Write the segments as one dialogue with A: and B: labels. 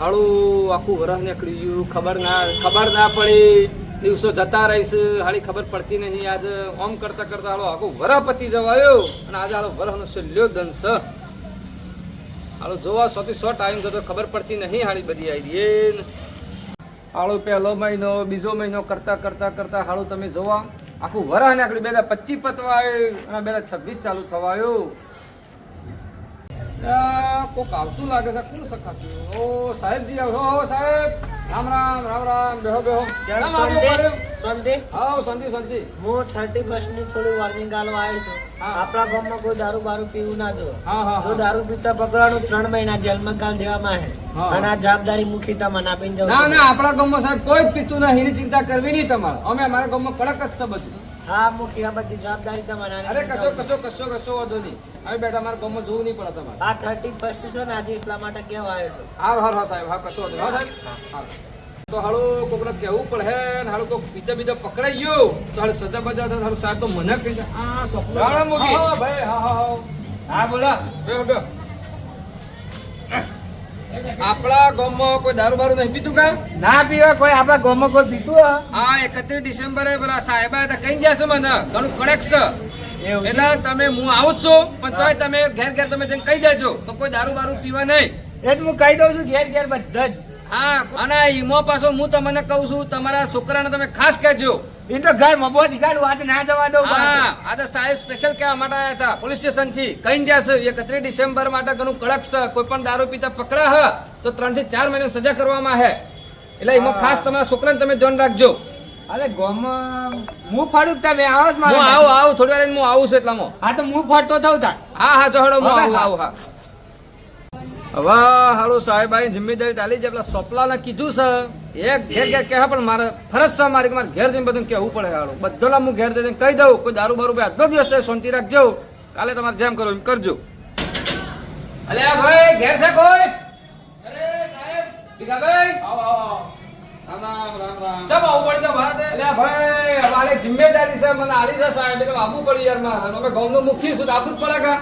A: હાળું આખું વરસ નીકળી ગયું. ખબર ના ખબર ના પડી. દિવસો જતા રહીશ હાળી ખબર પડતી નહીં. આજે ઓમ કરતા કરતા હાલો આખું વરા પતી જવાયો. અને આજે હાલો વરસનો છેલ્લો દંશ હાળો જોવા સોથી સો ટાઈમ થતો ખબર પડતી નહીં હાળી બધી આવી હાળો પહેલો મહિનો, બીજો મહિનો કરતા કરતા કરતા હાળું તમે જોવા. આખું વરસ નીકળ્યું બે હજાર પચીસ પતવા આવ્યું. અને બે હજાર છવ્વીસ ચાલુ થવા આવ્યું આ કોક આવતું લાગે છે કોણ સખાતું? ઓ સાહેબજી આવો ઓ સાહેબ! રામ રામ રામ રામ બેહો બેહો?
B: શાંતિ
A: આવો શાંતિ શાંતિ
B: હું થર્ટી ફર્સ્ટની થોડી વાર્નિંગ ગાલવા આવ્યો છું.
A: હા.
B: આપણા ગામમાં કોઈ દારૂ બારૂ પીવું ના જો
A: હા હા
B: જો દારૂ પીતા પકડવાનું ત્રણ મહિના જેલમાં કાલ દેવામાં હે. અને આ જવાબદારી મુખી તમને આપીને જાઉં
A: ના ના આપણા ગામમાં સાહેબ કોઈ પીતું નહીં એની ચિંતા કરવી નહીં તમારે. અમે અમારા ગામમાં કડક જ છે બધું.
B: હા મુખી આ બધી જવાબદારી તમારા
A: અરે કશો કશો કશો કશો વાંધો નહીં. હવે બેટા મારે ગમો જોવું નહીં પડે તમારે.
B: આ થર્ટી ફર્સ્ટ છે ને આજે એટલા માટે કહેવા આવ્યો છું.
A: હાર હાર હા સાહેબ હા કશો વાંધો હા સાહેબ. તો હાલો કોકને કહેવું પડે હે ને હાલો કોક બીજા બીજા પકડાઈ ગયો. તો હાલો સજા બજા થાય હાલો સાહેબ તો મને કહી દે. આ સપના ભાઈ હા હા હા.
C: હા બોલા.
A: બે બેહો. આપણા ગામમાં કોઈ દારૂ બારૂ નહીં પીતું કા?
C: ના પીવા કોઈ આપણા ગામમાં કોઈ પીતું હા
A: એકત્રીસ ડિસેમ્બરે પેલા સાહેબા હતા કઈ જશે મને ઘણું કડક છે. એટલે તમે હું આવું છું પણ તોય તમે ઘેર ઘેર તમે જઈને કહી દેજો તો કોઈ દારૂ બારૂ પીવા નહીં.
C: એટલે તો હું કહી દઉં છું ઘેર ઘેર બધા જ.
A: હા અને ઈમો પાછો હું તમને કહું છું તમારા છોકરાને તમે ખાસ કહેજો.
C: એ તો ઘર મબો નીકાળું વાત ના જવા દો
A: હા આ તો સાહેબ સ્પેશિયલ કેવા માટે આવ્યા હતા. પોલીસ સ્ટેશનથી કઈ જશે એકત્રીસ ડિસેમ્બર માટે ઘણું કડક છે કોઈ પણ દારૂ પીતા પકડા હ તો ત્રણથી ચાર મહિના સજા કરવામાં હે. એટલે એમાં ખાસ તમારા છોકરાને તમે ધ્યાન રાખજો.
C: અરે ગોમ હું ફાડું તમે આવો
A: હું આવું આવું થોડી વાર હું આવું છું એટલામાં.
C: હા તો હું ફાડતો થઉં તા
A: હા હા ચોહડો હું આવું આવું હા. હવે હાલો સાહેબ આની જિમ્મેદારી ચાલી છે. પેલા સોપલાને કીધું છે. એક ઘેર ઘેર કહે પણ મારે ફરજ છે મારી મારે ઘેર જઈને બધું કહેવું પડે હાલો. બધોલા હું ઘેર જઈને કહી દઉં કોઈ દારૂ બારૂ ભાઈ આજનો દિવસ થાય શાંતિ રાખજો. કાલે તમારે જેમ કરો એમ કરજો. અલે ભાઈ ઘેર છે કોઈ? ભીખાભાઈ? રામ રામ રામ રામ. અલ્યા ભાઈ અમારે જિમ્મેદારી છે મને આલી છે સાહેબ. એટલે આપવું પડ્યું યાર મારે. અમે ગામનો મુખી છું આપવું જ પડે કા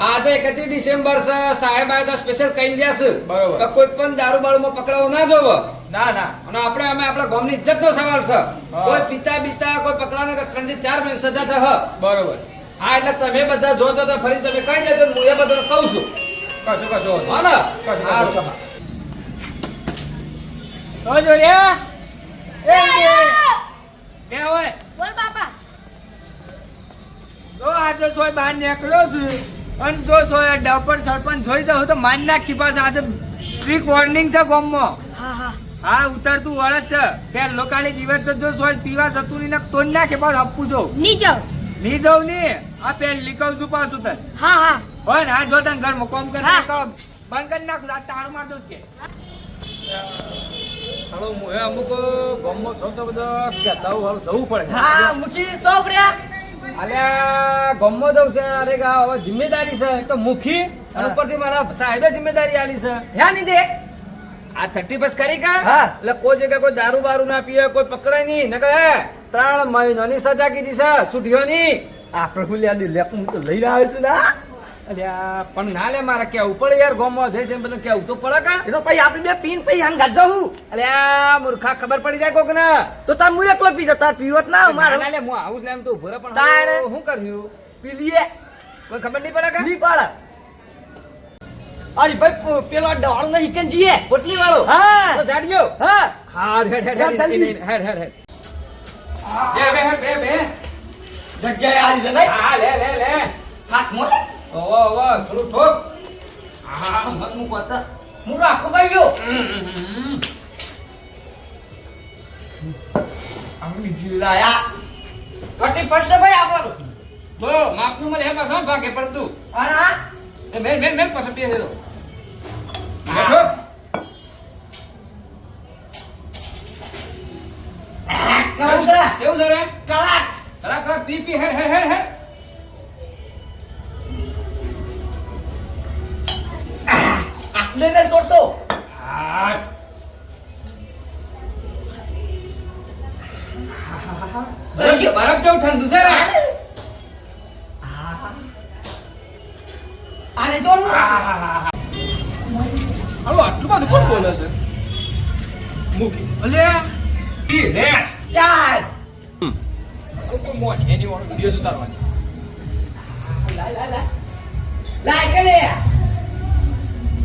A: આજે એકત્રીસ ડિસેમ્બર છે. સાહેબ આવ્યા તો સ્પેશિયલ કહી ગયા છે
C: બરોબર.
A: કોઈ પણ દારૂ બારૂમાં પકડાવો ના જોવો.
C: ના ના.
A: અને આપણે અમે આપણા ગામની ઇજ્જતનો સવાલ છે. કોઈ પિતા બીતા કોઈ પકડાને કે ત્રણથી ચાર મહિને સજા થાય
C: બરોબર.
A: હા એટલે તમે બધા જોજો તો ફરી તમે કહી દેજો હું એ બધાને કહું છું.
C: કશું કશું
A: હા ને?
C: કશું,
A: હા,
C: કશું. જો રે. એ બે. બે હોય.
D: બોલ બાપા.
C: જો આજે સોય બહાર નીકળ્યો છું. અને જો જો ડપર સરપંચ જોઈ જાવ તો માન નાખી પાસે આજે સ્ટ્રીક વોર્નિંગ છે ગામમાં.
D: હા હા.
C: હા ઉતરતું વળે છે. કે લોકાલી દિવસ જો સોય પીવા જતું નહીં તો નાખે પાસ આપું છું
D: ની જાવ.
C: ની જાવની? આ પેલ લીકવ છું પાસ ઉતર
D: હા હા.
C: હોય ને આ જો તને ઘરમાં કોમ કર
D: હા.
C: બંધ કરી નાખું આ તાળું માર દઉં જ કે.
A: હાલો હું અમુક ગામમાં છો તો બધા કહેતા હાલો જવું પડે.
D: હા મુકી સો રૂપિયા
A: અલ્યા ગામમાં જવું છે. અરે ગા હવે જિમ્મેદારી છે. તો મુખી અને ઉપરથી મારા સાહેબે જિમ્મેદારી આલી છે.
D: હે ની દે.
A: આ થર્ટી બસ કરી કા? એટલે કોઈ જગ્યાએ કોઈ દારૂ બારૂ ના પીએ કોઈ પકડાય નહીં. નકર હે ત્રણ મહિનાની સજા કીધી છે છૂટ્યોની
B: આ હું લ્યા લેપ હું તો લઈને આવે છે ના
A: અલ્યા પણ ના લે મારે કેવું પડે યાર ગોમમાં જઈ જઈને બધું કેવું તો પડે કા?
B: એ તો પછી આપણે બે પીન પછી હાંગ ગાજો હું
A: અલ્યા મૂર્ખા ખબર પડી જાય કોક ને
B: તો તાર મુએ કોઈ પીજો તાર પીવત ના મારે.
A: ના લે હું આવું એમ તો ઊભો પણ
B: તાણે.
A: શું કર્યું
B: પી લીએ
A: કોઈ ખબર નહીં પડે કા?
B: નહીં પડે. અરે ભાઈ પેલો ડોળ નહીં કે જીએ.
A: પોટલી વાળો
B: હા.
A: તો જાડ્યો
B: હા.
A: હા હેડ હેડ હેડ હેડ હેડ હેડ. બે બે બે બે.
B: જગ્યાએ આવી જ નહીં
A: હા લે લે લે.
B: હાથ મોલે
A: ઓવો ઓવો થોડું ઠોક. હા મત મુક પાછા
B: હું રાખું ગયો. અમે બીજું લાયા કટી પડશે ભાઈ આપણું.
A: તો માપનું મળે હે પાછો ભાગે પડતું?
B: આ
A: એ મેન મેન મેન પાછો પીએ દેલો બેઠો. કેવું છે?
B: કલાક
A: કલાક કલાક પી પી હેડ હેડ હેડ હેડ.
B: આપણે ને છોડતો.
A: હાથ. બરફ બરફ જેવું ઠંડુ છે રે?
B: આને? જોડું.
A: હાલો
E: બધું કોણ બોલે છે? મૂકી.
A: અલ્યા ઈ રેસ.
F: ચાલ
E: કોઈ મોન એની વાળો વીડિયો ઉતારવાની
F: લાય લાય લાય. લાય કે લે
E: આમાં આવા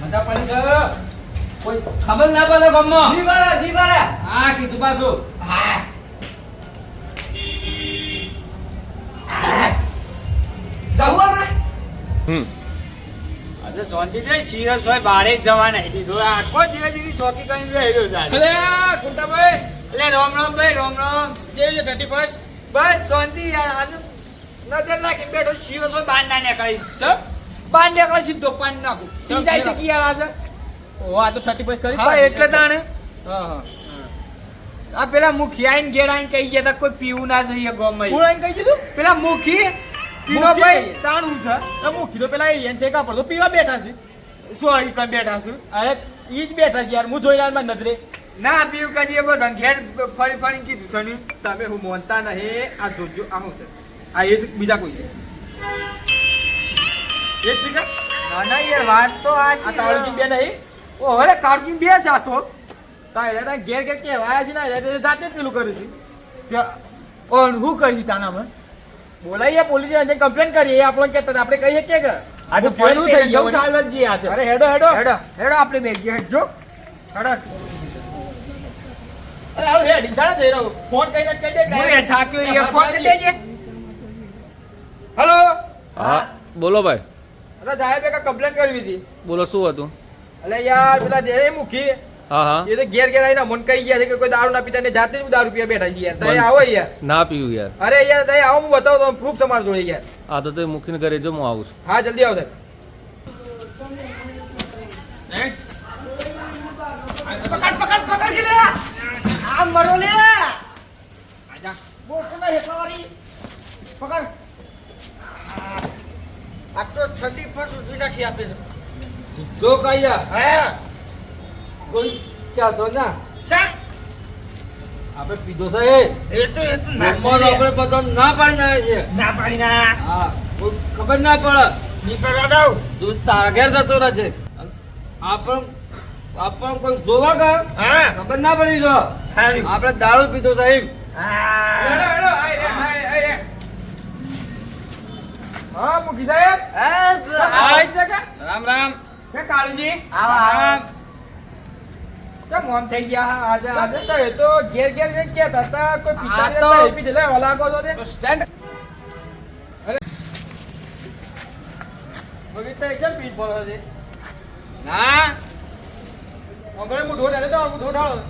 A: મજા પડી છે કોઈ ખબર ના પડે ગામમાં?
F: દીવારે દીવારે
A: હા કીધું પાછું.
F: હા જવું આપણે
C: આજે શાંતિ છે સિરિયસ હોય બારે જ જવા નહીં દીધું આખો દિવસ એની ચોકી કરીને આજે.
E: કુંટાભાઈ
C: એટલે રામ રામ ભાઈ રામ રામ.
E: જેવી છે થર્ટી ફર્સ્ટ
C: બસ શાંતિ. યાર આજે નજર નાખી બેઠો સિરિયસ હોય બાર ના નીકળી
E: સર
C: બાર નીકળે સીધો પાન નાખું. સમજાય છે? કે યાર
E: ઓ આ તો સર્ટિફાઈ કરી
C: હા એટલે તાણે.
E: હા હા.
C: આ પેલા મુખી આઈને ઘેર આઈને કહી ગયા તા કોઈ પીવું ના જોઈએ ગોમાં
E: કોણ આઈને કહી દીધું?
C: પેલા મુખી
E: પીવા
C: ભાઈ તાણું છે.
E: તો મુખી તો પેલા એને ટેકા પડતો પીવા બેઠા છે.
C: શું અહીં કઈ બેઠા છું?
E: અરે ઈ જ બેઠા છે યાર હું જોઈ રહ્યા નજરે.
C: ના પીવું કદી બધા ઘેર ફરી ફરી કીધું સની
E: તમે હું મોનતા નહીં આ જોજો આ છે. આ એ બીજા કોઈ છે. એ જ છે
C: ના ના યાર વાત તો આ
E: બે નહીં.
C: ઓ હવે કાળજી બે છે તા.
E: એટલે તા ઘેર ઘેર કહેવાયા છે ને તે જાતે જ પેલું કરે છે.
C: ઓન હું કરી તાનામાં.
E: બોલાઈએ પોલીસ કમ્પ્લેન કરીએ. આપણે કહેતા આપણે કહીએ કે આજે
C: આ તો
E: હું પેલું થઈ ગયું
C: ચાલ જ જી આ
E: અરે હેડો હેડો.
C: હેડો. હેડો આપણે બે જઈએ હેડજો હેડો.
E: અરે હાલો હેડ ઇન્સાડા જઈ રહ્યો. ફોન કરીને જ કહી દે કે
C: એ ફોન કરી
E: હેલો.
G: હા બોલો ભાઈ.
E: અરે સાહેબ એક કમ્પ્લેન કરવી હતી.
G: બોલો શું હતું?
E: અલે યાર પેલા જે મૂકી.
G: હા હા.
E: એ તો ઘેર ઘેર આવીને મન કહી ગયા છે કે કોઈ દારૂ ના પીતા ને જાતે જ દારૂ પીવા બેઠા છે યાર. તમે આવો યાર.
G: ના પીવું યાર.
E: અરે યાર તમે આવો હું બતાવું તો પ્રૂફ તમારા જોડે યાર.
G: આ તો તે મૂકીને ઘરે જો હું આવું છું.
E: હા જલ્દી આવો સાહેબ
F: પકડ પકડ પકડ કે લે. આ મરો લે. પકડ આ તો છઠ્ઠી નથી આપે છે.
A: જો કહીયા
F: હે.
A: કોઈ ક્યાં તો ના.
F: ચાલ
A: આપણે પીધો છે એ
F: એ તો એ તો ના
A: આપણે બધા ના પાડીને આવે છે
C: ના પાડી ના
A: હા કોઈ ખબર ના પડે.
C: નીકળવા દઉં.
A: તું તારા ઘેર જતો રહે છે આપણ આપણ કોઈ જોવા ગયો?
C: હા.
A: ખબર ના પડી જો. આપણે દારૂ પીધો સાહેબ.
C: હા.
E: હેડો હેડો હા મૂકી સાહેબ આય છે
A: રામ રામ.
C: કે કાળજી?
F: આવો, આવો.
C: કેમ મોમ થઈ ગયા આજે આજે
E: આજે તો એ તો ઘેર ઘેર જઈને કહેતા હતા કોઈ પીતા
A: આ તો-
E: હતા, એ પી તો તે.
A: તો સેન્ટ
E: બગીચા એકદમ પીઠ ભરો છે?
A: ના.
E: હમણાં હું ઢોઢ હેડે તો હું ઢોઢ હાલો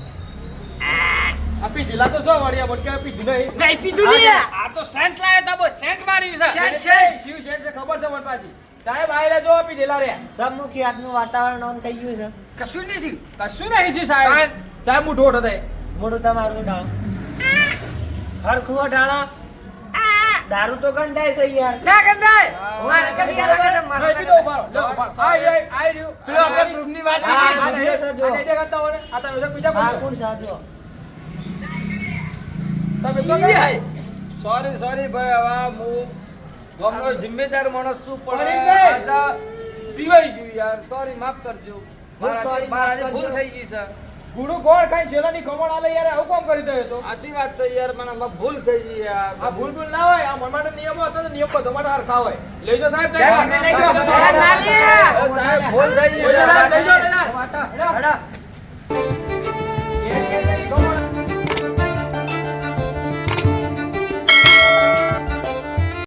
E: આ પીધેલા તો સો વળ્યા બટ પીધી નહીં
F: નહીં પીધું
A: આ તો સેન્ટ લાયો તા બો સેન્ટ મારી છે.
F: સેન્ટ
E: શેઠ, શિવ શેઠ છે, ખબર છે મને પાછી. સાહેબ આયેલા જો દેલા રે
B: સબમુખી આજનું વાતાવરણ ઓન થઈ ગયું છે.
A: કશું નહીં થયું કશું નહીં થયું સાહેબ.
E: સાહેબ હું ઢોઢ હતા
B: મોઢું તમારું ઢાળ. હરખું ઢાળા દારૂ તો ગંધાય છે યાર.
F: ના ગંધાય. મારે કદી આ લાગે તો મારે
E: ઊભા લો, આઈ આઈ આઈ આય, આય
C: પેલો આપણે પ્રૂફની વાત
E: આ, આ,
C: કરી.
E: આ, નહીં, આ નહીં દેખાતા હોય. આ તમે લોકો બીજા
B: કોણ સાચો?
E: તમે તો કઈ?
A: સોરી સોરી ભાઈ હવે હું ગામનો જિમ્મેદાર માણસ છું
E: પણ.
A: આજે પીવાઈ ગયું યાર. સોરી માફ કરજો. મારા મારા ભૂલ થઈ ગઈ છે.
E: ગુડું ગોળ ખાઈ જેલાની ખબર આલે યાર આવું કામ કરી દે તો?
A: સાચી વાત છે યાર મને આમાં ભૂલ થઈ ગઈ યાર
E: આ ભૂલ ભૂલ ના હોય આ મન નિયમો હતો તો નિયમ બધો માટે હરખા હોય. લઈ જાઓ સાહેબ
C: સાહેબ, લઈ જાઓ.
E: સાહેબ,
F: ના લે.
A: સાહેબ ભૂલ થઈ ગઈ
E: કોઈ
A: છે.